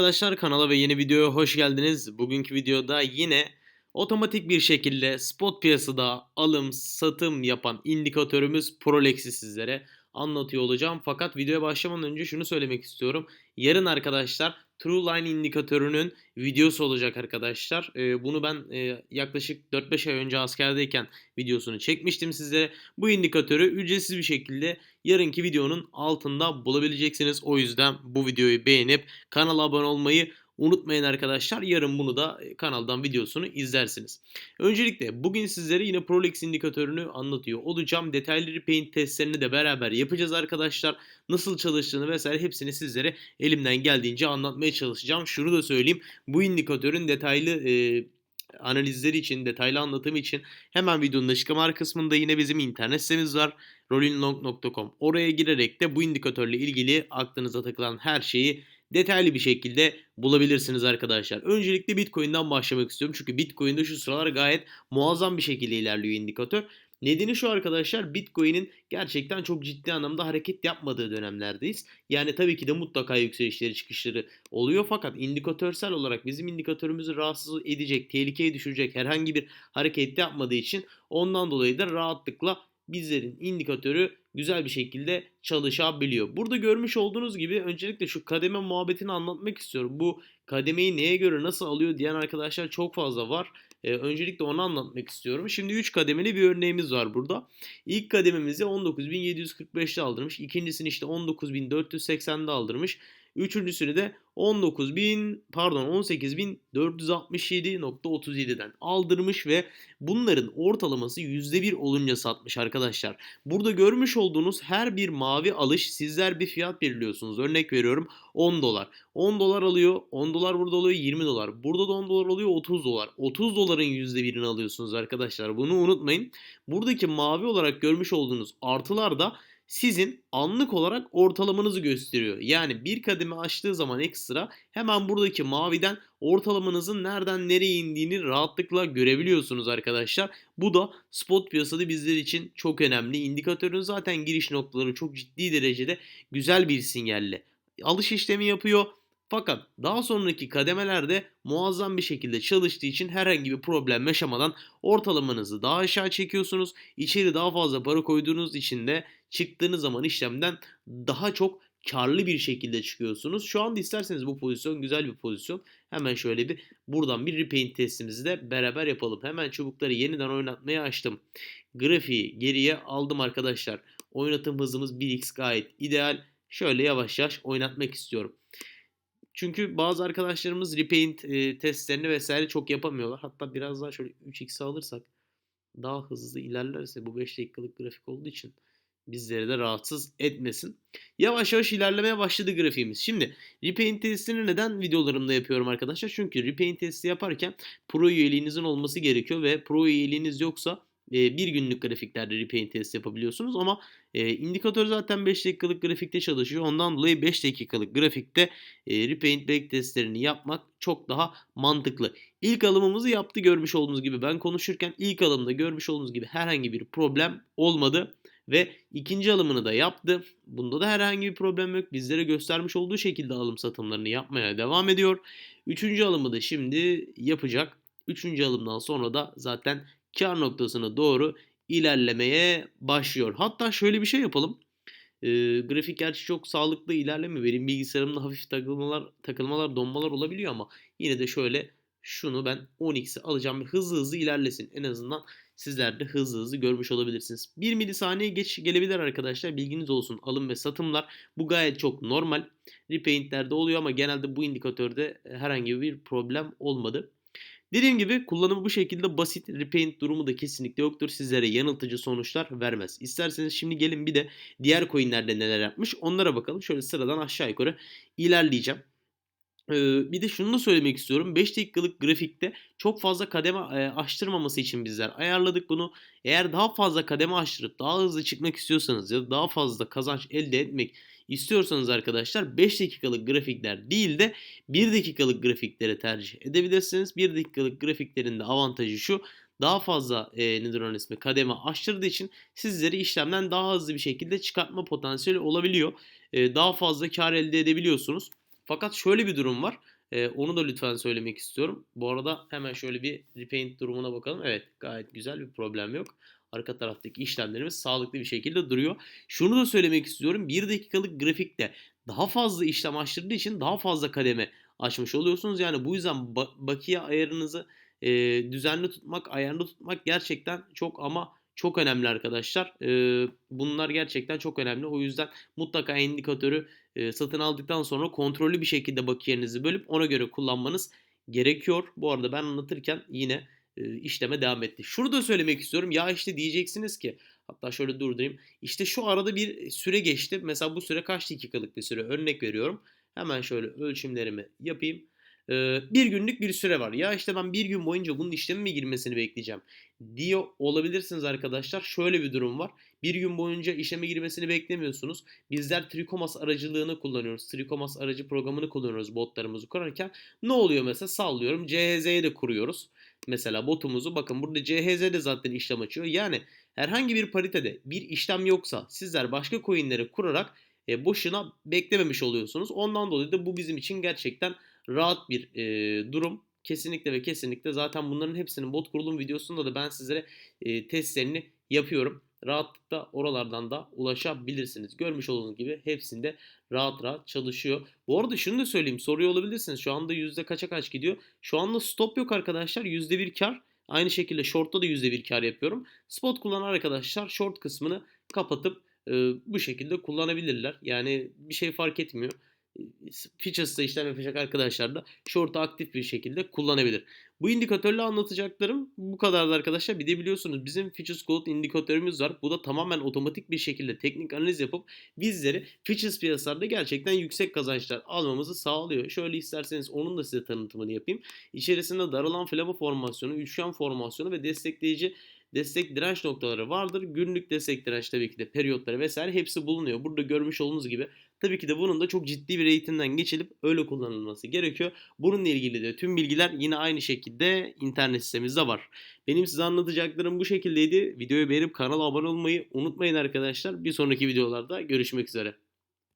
Arkadaşlar kanala ve yeni videoya hoş geldiniz. Bugünkü videoda yine otomatik bir şekilde spot piyasada alım satım yapan indikatörümüz Prolex'i sizlere anlatıyor olacağım. Fakat videoya başlamadan önce şunu söylemek istiyorum. Yarın arkadaşlar Trueline indikatörünün videosu olacak arkadaşlar. Ee, bunu ben e, yaklaşık 4-5 ay önce askerdeyken videosunu çekmiştim sizlere. Bu indikatörü ücretsiz bir şekilde yarınki videonun altında bulabileceksiniz. O yüzden bu videoyu beğenip kanala abone olmayı unutmayın arkadaşlar. Yarın bunu da e, kanaldan videosunu izlersiniz. Öncelikle bugün sizlere yine Prolex indikatörünü anlatıyor olacağım. Detaylı repaint testlerini de beraber yapacağız arkadaşlar. Nasıl çalıştığını vesaire hepsini sizlere elimden geldiğince anlatmaya çalışacağım. Şunu da söyleyeyim. Bu indikatörün detaylı e, analizleri için, detaylı anlatımı için hemen videonun açıklama kısmında yine bizim internet sitemiz var. rollinglong.com. Oraya girerek de bu indikatörle ilgili aklınıza takılan her şeyi detaylı bir şekilde bulabilirsiniz arkadaşlar. Öncelikle Bitcoin'den başlamak istiyorum. Çünkü Bitcoin'de şu sıralar gayet muazzam bir şekilde ilerliyor indikatör. Nedeni şu arkadaşlar Bitcoin'in gerçekten çok ciddi anlamda hareket yapmadığı dönemlerdeyiz. Yani tabii ki de mutlaka yükselişleri çıkışları oluyor fakat indikatörsel olarak bizim indikatörümüzü rahatsız edecek, tehlikeye düşürecek herhangi bir hareket yapmadığı için ondan dolayı da rahatlıkla bizlerin indikatörü güzel bir şekilde çalışabiliyor. Burada görmüş olduğunuz gibi öncelikle şu kademe muhabbetini anlatmak istiyorum. Bu kademeyi neye göre nasıl alıyor diyen arkadaşlar çok fazla var. Ee, öncelikle onu anlatmak istiyorum. Şimdi 3 kademeli bir örneğimiz var burada. İlk kadememizi 19.745'te aldırmış. İkincisini işte 19.480'de aldırmış. Üçüncüsünü de 19.000 pardon 18.467.37'den aldırmış ve bunların ortalaması %1 olunca satmış arkadaşlar. Burada görmüş olduğunuz her bir mavi alış sizler bir fiyat belirliyorsunuz. Örnek veriyorum 10 dolar. 10 dolar alıyor. 10 dolar burada oluyor 20 dolar. Burada da 10 dolar oluyor 30 dolar. 30 doların %1'ini alıyorsunuz arkadaşlar. Bunu unutmayın. Buradaki mavi olarak görmüş olduğunuz artılar da sizin anlık olarak ortalamanızı gösteriyor. Yani bir kademe açtığı zaman ekstra hemen buradaki maviden ortalamanızın nereden nereye indiğini rahatlıkla görebiliyorsunuz arkadaşlar. Bu da spot piyasada bizler için çok önemli. İndikatörün zaten giriş noktaları çok ciddi derecede güzel bir sinyalle alış işlemi yapıyor. Fakat daha sonraki kademelerde muazzam bir şekilde çalıştığı için herhangi bir problem yaşamadan ortalamanızı daha aşağı çekiyorsunuz. İçeri daha fazla para koyduğunuz için de çıktığınız zaman işlemden daha çok karlı bir şekilde çıkıyorsunuz. Şu anda isterseniz bu pozisyon güzel bir pozisyon. Hemen şöyle bir buradan bir repaint testimizi de beraber yapalım. Hemen çubukları yeniden oynatmaya açtım. Grafiği geriye aldım arkadaşlar. Oynatım hızımız 1x gayet ideal. Şöyle yavaş yavaş oynatmak istiyorum. Çünkü bazı arkadaşlarımız repaint e, testlerini vesaire çok yapamıyorlar. Hatta biraz daha şöyle 3x alırsak daha hızlı ilerlerse bu 5 dakikalık grafik olduğu için bizleri de rahatsız etmesin. Yavaş yavaş ilerlemeye başladı grafiğimiz. Şimdi repaint testini neden videolarımda yapıyorum arkadaşlar? Çünkü repaint testi yaparken pro üyeliğinizin olması gerekiyor ve pro üyeliğiniz yoksa bir günlük grafiklerde repaint test yapabiliyorsunuz ama e, indikatör zaten 5 dakikalık grafikte çalışıyor. Ondan dolayı 5 dakikalık grafikte e, repaint back testlerini yapmak çok daha mantıklı. İlk alımımızı yaptı görmüş olduğunuz gibi ben konuşurken ilk alımda görmüş olduğunuz gibi herhangi bir problem olmadı. Ve ikinci alımını da yaptı. Bunda da herhangi bir problem yok. Bizlere göstermiş olduğu şekilde alım satımlarını yapmaya devam ediyor. Üçüncü alımı da şimdi yapacak. Üçüncü alımdan sonra da zaten kar noktasına doğru ilerlemeye başlıyor. Hatta şöyle bir şey yapalım. E, grafik gerçi çok sağlıklı ilerlemiyor. Benim bilgisayarımda hafif takılmalar, takılmalar, donmalar olabiliyor ama yine de şöyle şunu ben 10x'e alacağım ve hızlı hızlı ilerlesin. En azından sizler de hızlı hızlı görmüş olabilirsiniz. 1 milisaniye geç gelebilir arkadaşlar. Bilginiz olsun. Alım ve satımlar bu gayet çok normal. Repaint'lerde oluyor ama genelde bu indikatörde herhangi bir problem olmadı. Dediğim gibi kullanımı bu şekilde basit. Repaint durumu da kesinlikle yoktur. Sizlere yanıltıcı sonuçlar vermez. İsterseniz şimdi gelin bir de diğer coinlerde neler yapmış onlara bakalım. Şöyle sıradan aşağı yukarı ilerleyeceğim. Ee, bir de şunu da söylemek istiyorum. 5 dakikalık grafikte çok fazla kademe e, açtırmaması için bizler ayarladık bunu. Eğer daha fazla kademe açtırıp daha hızlı çıkmak istiyorsanız ya da daha fazla kazanç elde etmek istiyorsanız arkadaşlar 5 dakikalık grafikler değil de 1 dakikalık grafikleri tercih edebilirsiniz. 1 dakikalık grafiklerin de avantajı şu daha fazla e, nedir onun ismi kademe aştırdığı için sizleri işlemden daha hızlı bir şekilde çıkartma potansiyeli olabiliyor. E, daha fazla kar elde edebiliyorsunuz. Fakat şöyle bir durum var. Ee, onu da lütfen söylemek istiyorum. Bu arada hemen şöyle bir repaint durumuna bakalım. Evet gayet güzel bir problem yok. Arka taraftaki işlemlerimiz sağlıklı bir şekilde duruyor. Şunu da söylemek istiyorum. 1 dakikalık grafikte daha fazla işlem açtırdığı için daha fazla kademe açmış oluyorsunuz. Yani bu yüzden ba- bakiye ayarınızı e, düzenli tutmak, ayarlı tutmak gerçekten çok ama çok önemli arkadaşlar. E, bunlar gerçekten çok önemli. O yüzden mutlaka indikatörü e, satın aldıktan sonra kontrollü bir şekilde bakiyenizi bölüp ona göre kullanmanız gerekiyor. Bu arada ben anlatırken yine işleme devam etti. Şurada söylemek istiyorum. Ya işte diyeceksiniz ki hatta şöyle durdurayım. İşte şu arada bir süre geçti. Mesela bu süre kaç dakikalık bir süre? Örnek veriyorum. Hemen şöyle ölçümlerimi yapayım. Bir günlük bir süre var. Ya işte ben bir gün boyunca bunun işleme mi girmesini bekleyeceğim diyor olabilirsiniz arkadaşlar. Şöyle bir durum var. Bir gün boyunca işleme girmesini beklemiyorsunuz. Bizler Trikomas aracılığını kullanıyoruz. Trikomas aracı programını kullanıyoruz botlarımızı kurarken. Ne oluyor mesela? Sallıyorum CHZ'ye de kuruyoruz. Mesela botumuzu bakın burada CHZ de zaten işlem açıyor. Yani herhangi bir paritede bir işlem yoksa sizler başka coinleri kurarak e, boşuna beklememiş oluyorsunuz. Ondan dolayı da bu bizim için gerçekten rahat bir e, durum. Kesinlikle ve kesinlikle zaten bunların hepsinin bot kurulum videosunda da ben sizlere e, testlerini yapıyorum. Rahatlıkla oralardan da ulaşabilirsiniz. Görmüş olduğunuz gibi hepsinde rahat rahat çalışıyor. Bu arada şunu da söyleyeyim soruyor olabilirsiniz. Şu anda yüzde kaça kaç gidiyor? Şu anda stop yok arkadaşlar. Yüzde bir kar. Aynı şekilde short'ta da yüzde bir kar yapıyorum. Spot kullanan arkadaşlar short kısmını kapatıp e, bu şekilde kullanabilirler. Yani bir şey fark etmiyor. Features'ta işlem yapacak arkadaşlar da short'u aktif bir şekilde kullanabilir. Bu indikatörle anlatacaklarım bu kadardı arkadaşlar. Bir de biliyorsunuz bizim Features Code indikatörümüz var. Bu da tamamen otomatik bir şekilde teknik analiz yapıp bizleri Features piyasalarda gerçekten yüksek kazançlar almamızı sağlıyor. Şöyle isterseniz onun da size tanıtımını yapayım. İçerisinde daralan flama formasyonu, üçgen formasyonu ve destekleyici destek direnç noktaları vardır. Günlük destek direnç tabii ki de periyotları vesaire hepsi bulunuyor. Burada görmüş olduğunuz gibi tabii ki de bunun da çok ciddi bir eğitimden geçilip öyle kullanılması gerekiyor. Bununla ilgili de tüm bilgiler yine aynı şekilde internet sitemizde var. Benim size anlatacaklarım bu şekildeydi. Videoyu beğenip kanala abone olmayı unutmayın arkadaşlar. Bir sonraki videolarda görüşmek üzere.